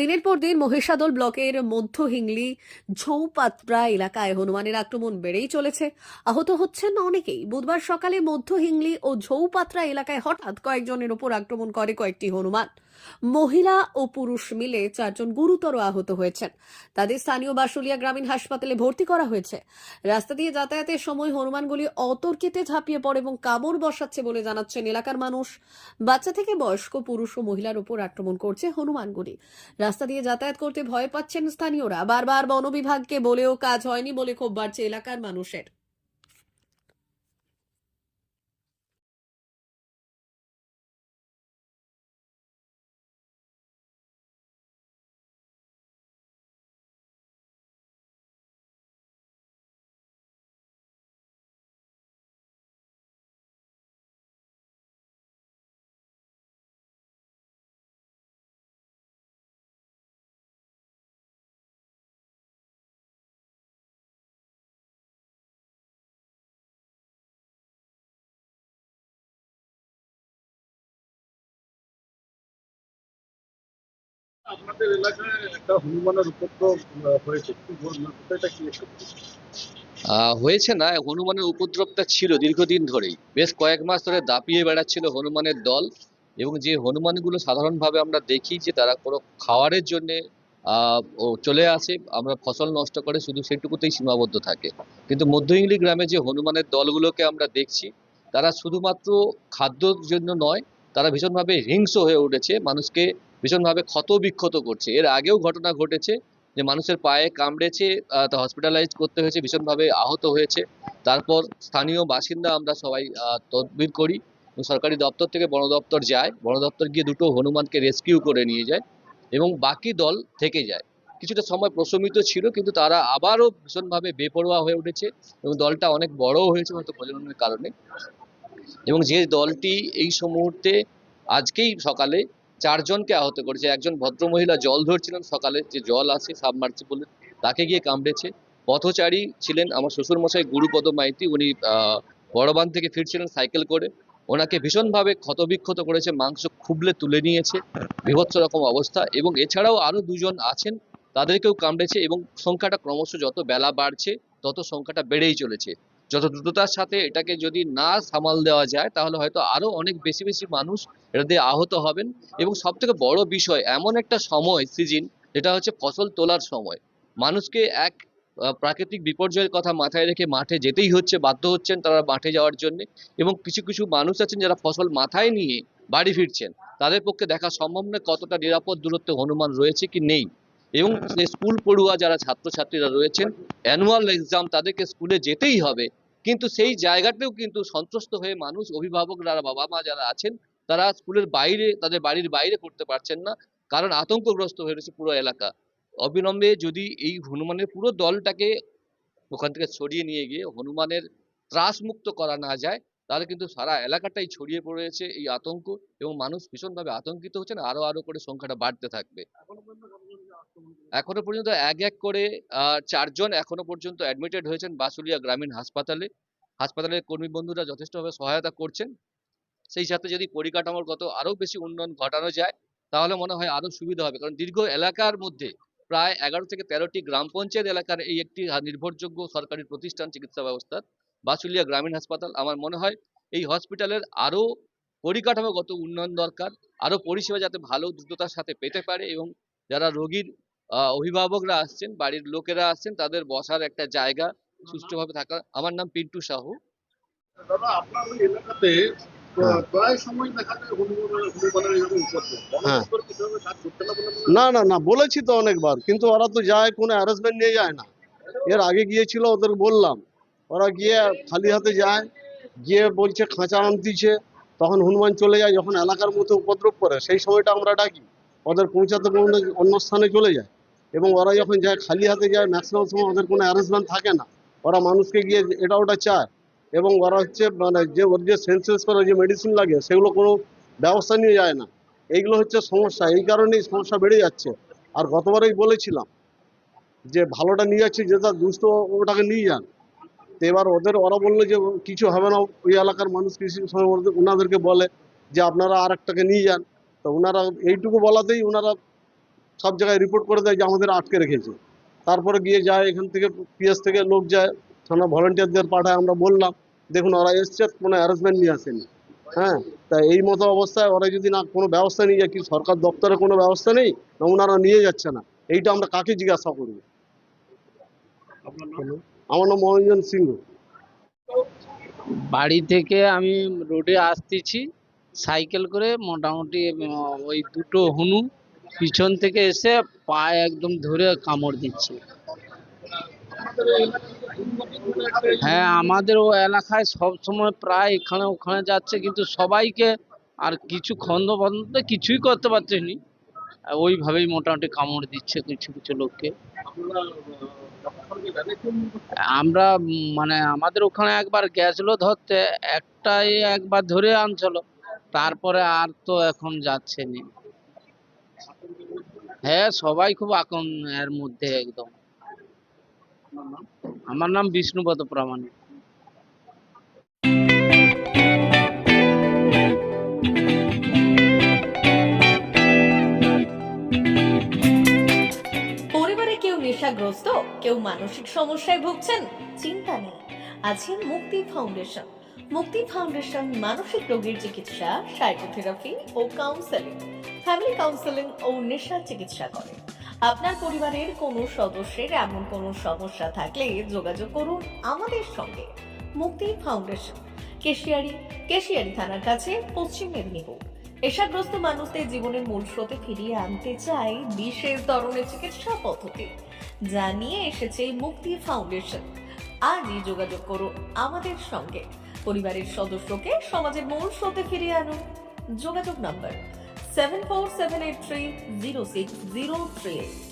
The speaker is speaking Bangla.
দিনের পর দিন মহিষাদল ব্লকের মধ্য হিংলি ঝৌপাত্রা এলাকায় হনুমানের আক্রমণ বেড়েই চলেছে। আহত হচ্ছেন অনেকেই। বুধবার সকালে মধ্য হিংলি ও ঝৌপাত্রা এলাকায় হঠাৎ কয়েকজনের ওপর আক্রমণ করে কয়েকটি হনুমান। মহিলা ও পুরুষ মিলে চারজন গুরুতর আহত হয়েছেন। তাদের স্থানীয় বাসুলিয়া গ্রামীণ হাসপাতালে ভর্তি করা হয়েছে। রাস্তা দিয়ে যাতায়াতের সময় হনুমানগুলি অতর্কিতে ঝাঁপিয়ে পড়ে এবং কামড় বসাচ্ছে বলে জানাচ্ছেন এলাকার মানুষ। বাচ্চা থেকে বয়স্ক পুরুষ ও মহিলার উপর আক্রমণ করছে হনুমানগুলি। রাস্তা দিয়ে যাতায়াত করতে ভয় পাচ্ছেন স্থানীয়রা। বারবার বন বিভাগকে বলেও কাজ হয়নি বলে ক্ষোভ বাড়ছে এলাকার মানুষের। এলাকায় একটা হনুমানের উপদ্রব হয়েছে। কি হয়েছে না। হনুমানের উপদ্রবটা ছিল দীর্ঘদিন ধরেই। বেশ কয়েক মাস ধরে দাপিয়ে বেড়াচ্ছিল হনুমানের দল এবং যে হনুমানগুলো সাধারণভাবে আমরা দেখি যে তারা কোনো খাওয়ারের জন্য চলে আসে, আমরা ফসল নষ্ট করে শুধু সেটুকুতেই সীমাবদ্ধ থাকে। কিন্তু মধ্য ইংলি গ্রামে যে হনুমানের দলগুলোকে আমরা দেখছি, তারা শুধুমাত্র খাদ্যর জন্য নয়, তারা ভীষণভাবে হিংস্র হয়ে উঠেছে। মানুষকে ভীষণভাবে ক্ষত বিক্ষত করছে। এর আগেও ঘটনা ঘটেছে যে মানুষের পায়ে কামড়েছে তা হসপিটালাইজ করতে হয়েছে, ভীষণভাবে আহত হয়েছে। তারপর স্থানীয় বাসিন্দা আমরা সবাই তদবির করি সরকারি দপ্তর থেকে বন দপ্তর যায়। বন দপ্তর গিয়ে দুটো হনুমানকে রেস্কিউ করে নিয়ে যায় এবং বাকি দল থেকে যায়। কিছুটা সময় প্রশমিত ছিল কিন্তু তারা আবারও ভীষণভাবে বেপরোয়া হয়ে উঠেছে এবং দলটা অনেক বড়ও হয়েছে হয়তো প্রজননের কারণে। এবং যে দলটি এই মুহূর্তে আজকেই সকালে চারজনকে আহত করেছে। একজন ভদ্রমহিলা জল ধরছিলেন, সকালে যে জল আসে সাবমার্সিবলে, তাকে গিয়ে কামড়েছে। পথচারী ছিলেন আমার শ্বশুরমশাই গুরুপদ মাইতি, উনি বড়বান থেকে ফিরছিলেন সাইকেল করে। ওনাকে ভীষণভাবে ক্ষতবিক্ষত করেছে, মাংস খুবলে তুলে নিয়েছে, বিভৎস রকম অবস্থা। এবং এছাড়াও আরও দুজন আছেন, তাদেরকেও কামড়েছে এবং সংখ্যাটা ক্রমশ যত বেলা বাড়ছে, তত সংখ্যাটা বেড়েই চলেছে। যত দ্রুততার সাথে এটাকে যদি না সামাল দেওয়া যায়, তাহলে হয়তো আরও অনেক বেশি বেশি মানুষ এটা দিয়ে আহত হবেন। এবং সব থেকে বড় বিষয়, এমন একটা সময়, সিজন, যেটা হচ্ছে ফসল তোলার সময়। মানুষকে এক প্রাকৃতিক বিপর্যয়ের কথা মাথায় রেখে মাঠে যেতেই হচ্ছে, বাধ্য হচ্ছেন তারা মাঠে যাওয়ার জন্য। এবং কিছু কিছু মানুষ আছেন যারা ফসল মাথায় নিয়ে বাড়ি ফিরছেন। তাদের পক্ষে দেখা সম্ভব নয় কতটা নিরাপদ দূরত্বে হনুমান রয়েছে কি নেই। এবং স্কুল পড়ুয়া যারা ছাত্রছাত্রীরা রয়েছেন অ্যানুয়াল এক্সাম তাদেরকে স্কুলে যেতেই হবে। কিন্তু সেই জায়গাতেও কিন্তু সন্ত্রস্ত হয়ে মানুষ, অভিভাবকরা, বাবা মা যারা আছেন, তারা স্কুলের বাইরে, তাদের বাড়ির বাইরে করতে পারছেন না, কারণ আতঙ্কগ্রস্ত হয়ে রয়েছে পুরো এলাকা। অবিলম্বে যদি এই হনুমানের পুরো দলটাকে ওখান থেকে সরিয়ে নিয়ে গিয়ে হনুমানের ত্রাসমুক্ত করা না যায় তাহলে কিন্তু সারা এলাকাটাই ছড়িয়ে পড়েছে এই আতঙ্ক এবং মানুষ ভীষণভাবে আতঙ্কিত হচ্ছেন। আরও আরও করে সংখ্যাটা বাড়তে থাকবে। এখনও পর্যন্ত এক এক করে চারজন এখনও পর্যন্ত অ্যাডমিটেড হয়েছেন বাসুলিয়া গ্রামীণ হাসপাতালে। হাসপাতালের কর্মী বন্ধুরা যথেষ্টভাবে সহায়তা করছেন। সেই সাথে যদি পরিকাঠামোগত আরও বেশি উন্নয়ন ঘটানো যায় তাহলে মনে হয় আরও সুবিধা হবে। কারণ দীর্ঘ এলাকার মধ্যে প্রায় এগারো থেকে তেরোটি গ্রাম পঞ্চায়েত এলাকার এই একটি নির্ভরযোগ্য সরকারি প্রতিষ্ঠান চিকিৎসা ব্যবস্থার বাসুলিয়া গ্রামীণ হাসপাতাল। আমার মনে হয় এই হসপিটালের আরও পরিকাঠামোগত উন্নয়ন দরকার আরও পরিষেবা যাতে ভালো দ্রুততার সাথে পেতে পারে এবং যারা রোগীর আহ, অভিভাবকরা আসছেন বাড়ির লোকেরা আসছেন তাদের বসার একটা জায়গা সুষ্ঠুভাবে থাকা। আমার নাম পিন্টু সাহু। দাদা আপনার ওই এলাকাতে হ্যাঁ। হয়? না না না বলেছি তো অনেকবার কিন্তু ওরা তো যায় কোনো অ্যারেঞ্জমেন্ট নিয়ে যায় না। এর আগে গিয়েছিল ওদের বললাম। ওরা গিয়ে খালি হাতে যায়, গিয়ে বলছে, খাঁচা আনতিছে। তখন হনুমান চলে যায়, যখন এলাকার মধ্যে উপদ্রব করে, সেই সময়টা আমরা ডাকি। ওদের পৌঁছাতে পৌঁছাতে অন্য স্থানে চলে যায়। এবং ওরা যখন যায়, খালি হাতে যায়, ম্যাক্সিমাম সময় ওদের কোনো অ্যারেঞ্জমেন্ট থাকে না। ওরা মানুষকে গিয়ে এটা ওটা চায়। এবং ওরা হচ্ছে মানে যে ওর যে সেন্সেস করে, যে মেডিসিন লাগে, সেগুলো কোনো ব্যবস্থা নিয়ে যায় না। এইগুলো হচ্ছে সমস্যা। এই কারণেই সমস্যা বেড়ে যাচ্ছে। আর গতবারেই বলেছিলাম যে, ভালোটা নিয়ে যাচ্ছে যেটা দুষ্ট ওটাকে নিয়ে যান। তো এবার ওদের, ওরা বলল যে কিছু হবে না, ওই এলাকার মানুষ ওদের- ওনাদেরকে বলে যে আপনারা আর একটাকে নিয়ে যান। তো ওনারা এইটুকু বলাতেই ওনারা সব জায়গায় রিপোর্ট করে দেয় যে আমাদের আটকে রেখেছে। তারপরে গিয়ে যায় এখান থেকে, পিএস থেকে লোক যায়, থানা ভলেন্টিয়ারদের পাঠায়, আমরা বললাম, দেখুন, ওরা এসছে, কোনো অ্যারেঞ্জমেন্ট নিয়ে আসেনি। হ্যাঁ তা এই মতো অবস্থায় ওরা যদি না কোনো ব্যবস্থা নিয়ে যায়, কি সরকার দপ্তরে কোনো ব্যবস্থা নেই? না, ওনারা নিয়ে যাচ্ছে না। এইটা আমরা কাকে জিজ্ঞাসা করব? আমার নাম মনোরঞ্জন সিংহ। বাড়ি থেকে আমি রোডে আসতেছি, সাইকেল করে মোটামুটি ওই দুটো হনু পিছন থেকে এসে পায়ে একদম ধরে কামড় দিচ্ছে। হ্যাঁ আমাদের ও এলাকায় সব সময় প্রায় এখানে ওখানে যাচ্ছে, কিন্তু সবাইকে আর কিছু খন্দ কিছুই করতে পারছে নি ওইভাবেই মোটামুটি কামড় দিচ্ছে কিছু কিছু লোককে। আমরা মানে আমাদের ওখানে একবার গেছিল ধরতে, একটাই একবার ধরে আনছিল। তারপরে আর তো এখন যাচ্ছে নি। হ্যাঁ সবাই খুব এখন এর মধ্যে একদম। আমার নাম বিষ্ণুপদ প্রামাণিক। মানসিক সমস্যায় ভুগছেন? চিন্তা নেই। আছে মুক্তি ফাউন্ডেশন। মুক্তি ফাউন্ডেশন মানসিক রোগীর চিকিৎসা, সাইকোথেরাপি ও কাউন্সেলিং। ফ্যামিলি কাউন্সেলিং ও নেশা চিকিৎসা করে। আপনার পরিবারের কোনো সদস্যের এমন কোনো সমস্যা থাকলে যোগাযোগ করুন আমাদের সঙ্গে। মুক্তি ফাউন্ডেশন, কেশিয়ারি কেশিয়ারি থানার কাছে পশ্চিম মেদিনীপুর। নেশাগ্রস্ত মানুষদের জীবনের মূল স্রোতে ফিরিয়ে আনতে চাই বিশেষ ধরনের চিকিৎসা পদ্ধতি। যা নিয়ে এসেছে মুক্তি ফাউন্ডেশন। আজই যোগাযোগ করো আমাদের সঙ্গে। পরিবারের সদস্যকে সমাজের মূল স্রোতে ফিরিয়ে আনুন যোগাযোগ number seven four seven eight three zero six zero three eight